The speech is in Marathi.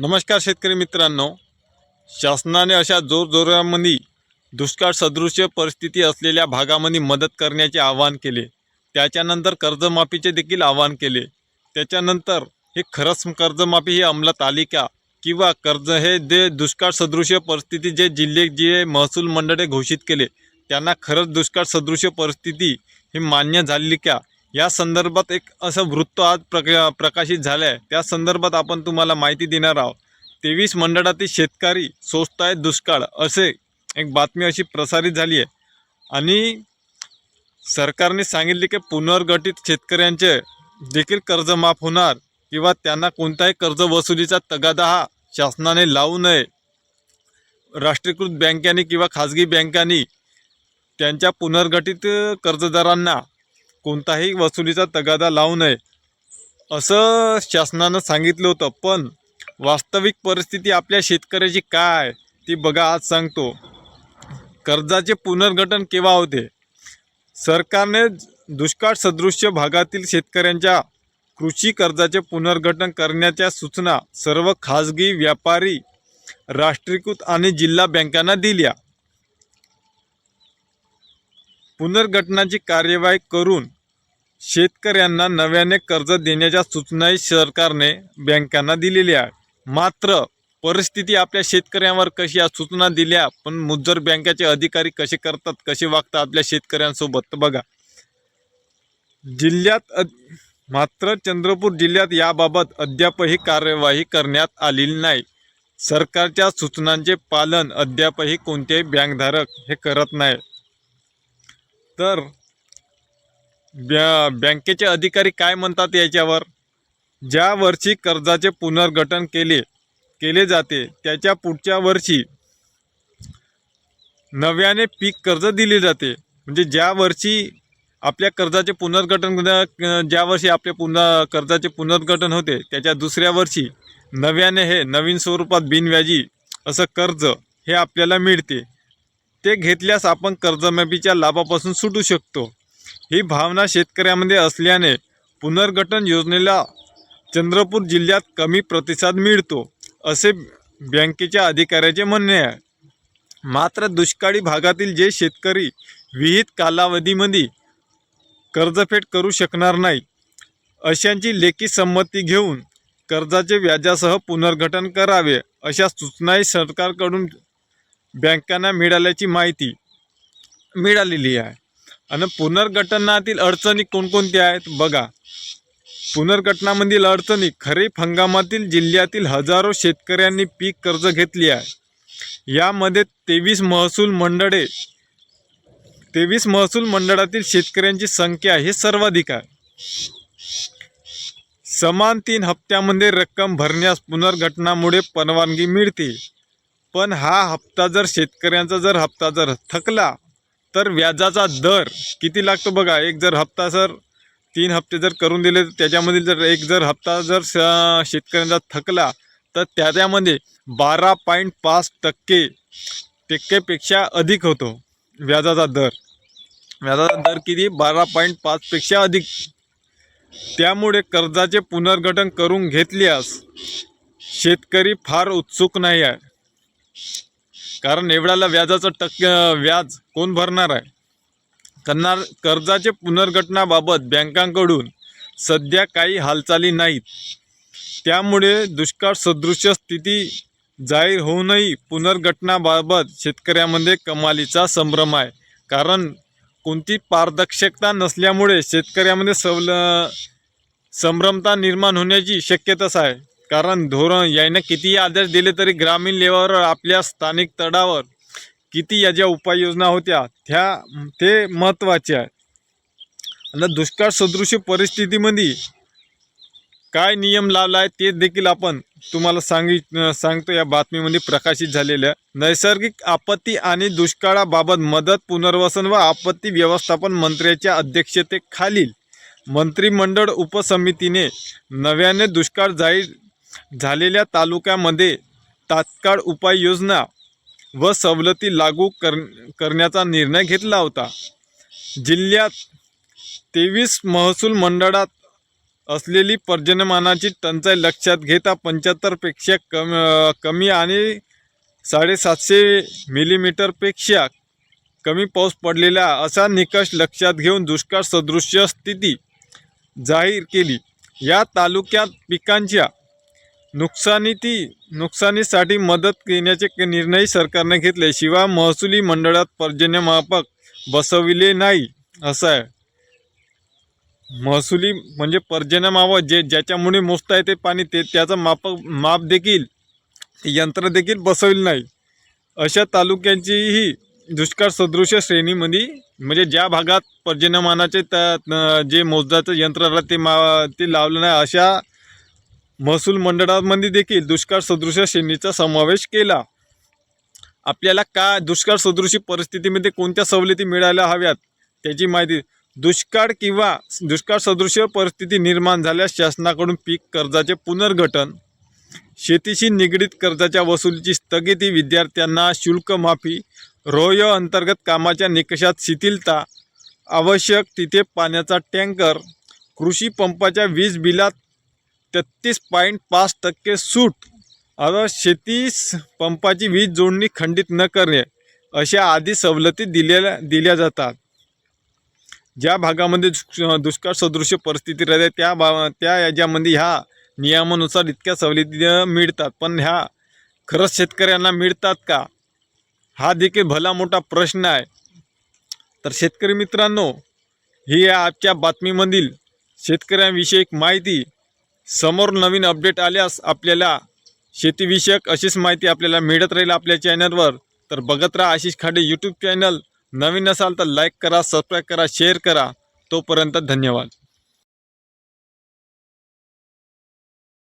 नमस्कार शेतकरी मित्रांनो. शासनाने अशा जोरजोरामध्ये दुष्काळ सदृश्य परिस्थिती असलेल्या भागामध्ये मदत करण्याचे आवाहन केले. त्याच्यानंतर कर्जमाफीचे देखील आवाहन केले. त्याच्यानंतर हे खरंच कर्जमाफी ही अंमलात आली का? किंवा कर्ज हे जे दुष्काळ सदृश्य परिस्थिती जे जिल्हे जे महसूल मंडळे घोषित केले त्यांना खरंच दुष्काळ सदृश्य परिस्थिती ही मान्य झाली का? या संदर्भात एक असं वृत्त आज प्रक प्रकाशित झालं आहे त्या संदर्भात आपण तुम्हाला माहिती देणार आहोत. तेवीस मंडळातील शेतकरी स्वस्त आहेत दुष्काळ असे एक बातमी अशी प्रसारित झाली आहे आणि सरकारने सांगितले की पुनर्गठित शेतकऱ्यांचे देखील कर्ज माफ होणार किंवा त्यांना कोणताही कर्ज वसुलीचा तगादा हा शासनाने लावू नये. राष्ट्रीयकृत बँकांनी किंवा खाजगी बँकांनी त्यांच्या पुनर्गठित कर्जदारांना कोणताही वसुलीचा तगादा लावू नये. असं शासनानं सांगितलं होतं पण वास्तविक परिस्थिती आपल्या शेतकऱ्याची काय ती बघा आज सांगतो. कर्जाचे पुनर्गठन केव्हा होते? सरकारने दुष्काळ सदृश्य भागातील शेतकऱ्यांच्या कृषी कर्जाचे पुनर्गठन करण्याच्या सूचना सर्व खाजगी व्यापारी राष्ट्रीयकृत आणि जिल्हा बँकांना दिल्या. पुनर्गठनाची कार्यवाही करून शेतकऱ्यांना नव्याने कर्ज देण्याच्या सूचनाही सरकारने बँकांना दिलेल्या आहे मात्र परिस्थिती आपल्या शेतकऱ्यांवर कशी या सूचना दिल्या पण मुज्जर बँकेचे अधिकारी कसे करतात कसे वागतात आपल्या शेतकऱ्यांसोबत बघा. जिल्ह्यात मात्र चंद्रपूर जिल्ह्यात याबाबत अद्यापही कार्यवाही करण्यात आलेली नाही. सरकारच्या सूचनांचे पालन अद्यापही कोणतेही बँकधारक हे करत नाही. तर ब्या बँकेचे अधिकारी काय म्हणतात याच्यावर? ज्या वर्षी कर्जाचे पुनर्गठन केले केले जाते त्याच्या पुढच्या वर्षी नव्याने पीक कर्ज दिले जाते. म्हणजे ज्या वर्षी आपल्या कर्जाचे पुनर्गठन ज्या वर्षी आपल्या पुन्हा कर्जाचे पुनर्गठन होते त्याच्या दुसऱ्या वर्षी नव्याने हे नवीन स्वरूपात बिनव्याजी असं कर्ज हे आपल्याला मिळते. ते घेतल्यास आपण कर्जमाफीच्या लाभापासून सुटू शकतो. ही भावना शेतकऱ्यामध्ये असल्याने पुनर्गठन योजनेला चंद्रपूर जिल्ह्यात कमी प्रतिसाद मिळतो असे बँकेच्या अधिकाऱ्याचे म्हणणे आहे. मात्र दुष्काळी भागातील जे शेतकरी विहित कालावधीमध्ये कर्जफेड करू शकणार नाही अशांची लेखी संमती घेऊन कर्जाचे व्याजासह पुनर्गठन करावे अशा सूचनाही सरकारकडून बँकांना मिळाल्याची माहिती मिळालेली आहे. आणि पुनर्गठनातील अडचणी कोणकोणत्या आहेत? बघा. पुनर्गठनामधील अडचणी खरीप हंगामातील जिल्ह्यातील हजारो शेतकऱ्यांनी पीक कर्ज घेतली आहे. यामध्ये तेवीस महसूल मंडळे तेवीस महसूल मंडळातील शेतकऱ्यांची संख्या ही सर्वाधिक आहे. समान तीन हप्त्यामध्ये रक्कम भरण्यास पुनर्गठनामुळे परवानगी मिळते. पण हा हप्ता जर शेतकऱ्यांचा जर हप्ता जर थकला तर व्याजाचा दर किती लागतो बघा? एक जर हप्ता सर तीन हप्ते जर करून दिले तर त्याच्यामधील जर एक जर हप्ता जर श- शेतकऱ्यांचा थकला तर त्याच्यामध्ये बारा पॉईंट पाच टक्के टक्केपेक्षा अधिक होतो व्याजाचा दर. व्याजाचा दर किती? बारा पॉईंट पाचपेक्षा अधिक. त्यामुळे कर्जाचे पुनर्गठन करून घेतल्यास शेतकरी फार उत्सुक नाही आहे. कारण एवढ्याला व्याजाचं टक्के व्याज कोण भरणार आहे? करणार कर्जाचे पुनर्गठनाबाबत बँकांकडून सध्या काही हालचाली नाहीत. त्यामुळे दुष्काळ सदृश स्थिती जाहीर होऊनही पुनर्गठनाबाबत शेतकऱ्यामध्ये कमालीचा संभ्रम आहे. कारण कोणती पारदर्शकता नसल्यामुळे शेतकऱ्यामध्ये सवल संभ्रमता निर्माण होण्याची शक्यताच आहे. कारण धोरण यांना कितीही आदेश दिले तरी ग्रामीण लेवलवर आपल्या स्थानिक तळावर किती या ज्या उपाययोजना होत्या त्या ते महत्त्वाचे आहे. आणि दुष्काळ सदृश परिस्थितीमध्ये काय नियम लावला आहे ते देखील आपण तुम्हाला सांगी सांगतो या बातमीमध्ये प्रकाशित झालेलं आहे. नैसर्गिक आपत्ती आणि दुष्काळाबाबत मदत पुनर्वसन व आपत्ती व्यवस्थापन मंत्र्याच्या अध्यक्षतेखालील मंत्रिमंडळ उपसमितीने नव्याने दुष्काळ जाहीर झालेल्या तालुक्यामध्ये तात्काळ उपाययोजना व सवलती लागू कर करण्याचा निर्णय घेतला होता. जिल्ह्यात तेवीस महसूल मंडळात असलेली पर्जन्यमानाची टंचाई लक्षात घेता पंच्याहत्तरपेक्षा कम कमी आणि साडेसातशे मिलीमीटरपेक्षा कमी पाऊस पडलेला असा निकष लक्षात घेऊन दुष्काळ सदृश्य स्थिती जाहीर केली. या तालुक्यात पिकांच्या नुकसानीती नुकसानीसाठी मदत देण्याचे निर्णय सरकारने घेतले. शिवाय महसुली मंडळात पर्जन्यमापक बसविले नाही असं आहे. महसुली म्हणजे पर्जन्यमापक जे ज्याच्यामुळे मोजता येते पाणी ते त्याचं मापक माप देखील यंत्र देखील बसवले नाही. अशा तालुक्यांचीही दुष्काळ सदृश श्रेणीमध्ये म्हणजे ज्या भागात पर्जन्यमानाचे त्या जे मोजदाचं यंत्र ते मा ते लावलं नाही अशा महसूल मंडळामध्ये देखील दुष्काळ सदृश श्रेणीचा समावेश केला. आपल्याला का दुष्काळ सदृशी परिस्थितीमध्ये कोणत्या सवलती मिळायला हव्यात? त्याची माहिती दुष्काळ किंवा दुष्काळ सदृश परिस्थिती निर्माण झाल्यास शासनाकडून पीक कर्जाचे पुनर्गठन शेतीशी निगडीत कर्जाच्या वसुलीची स्थगिती विद्यार्थ्यांना शुल्क माफी रोय अंतर्गत कामाच्या निकषात शिथिलता आवश्यक तिथे पाण्याचा टँकर कृषी पंपाच्या वीज बिलात तेहतीस पॉईंट पाच टक्के सूट. आता शेतीस पंपाची वीज जोडणी खंडित न करणे अशा आधी सवलती दिलेल्या दिल्या जातात. ज्या भागामध्ये दुष्- दुष्काळ सदृश परिस्थिती राहते त्या भा त्या याच्यामध्ये ह्या नियमानुसार इतक्या सवलती मिळतात. पण ह्या खरंच शेतकऱ्यांना मिळतात का? हा देखील भला मोठा प्रश्न आहे. तर शेतकरी मित्रांनो ही आजच्या बातमीमधील शेतकऱ्यांविषयक माहिती समोर नवीन अपडेट आल्यास आपल्याला शेतीविषयक अशीच माहिती आपल्याला मिळत राहील आपल्या चॅनलवर तर बघत राहा आशिष खाडे यूट्यूब चॅनल नवीन असाल तर लाईक करा सबस्क्राईब करा शेअर करा. तोपर्यंत धन्यवाद.